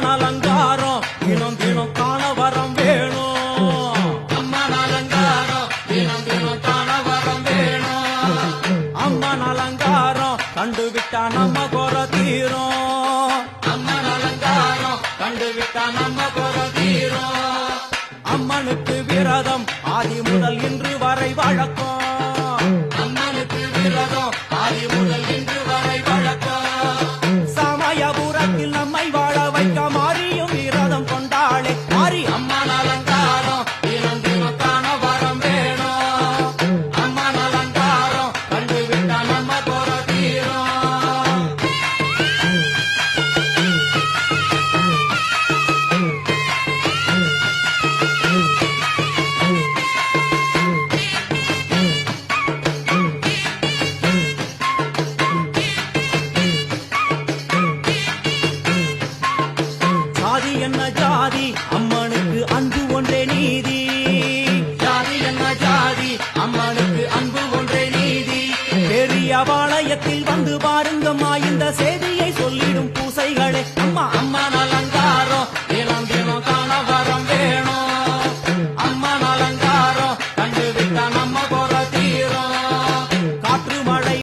அம்மன் அலங்காரம் தினம் தினம் காண வரம் வேணும். அம்மன் அலங்காரம் தினம் தினம் காண வரம் வேணும். அம்மன் அலங்காரம் கண்டுவிட்டா நம்ம குற தீரும். அம்மன் அலங்காரம் கண்டுவிட்டா நம்ம குற தீரும். அம்மனுக்கு விரதம் ஆதி முதல் இன்று வரை வழக்கம். என்ன ஜாதி? அம்மனுக்கு அன்பு ஒன்றே நீதி. ஜாதி என்ன ஜாதி? அம்மனுக்கு அன்பு ஒன்றே நீதி. பெரிய பாளையத்தில் வந்து பாருங்கம்மா இந்த செய்தியை சொல்லிடும்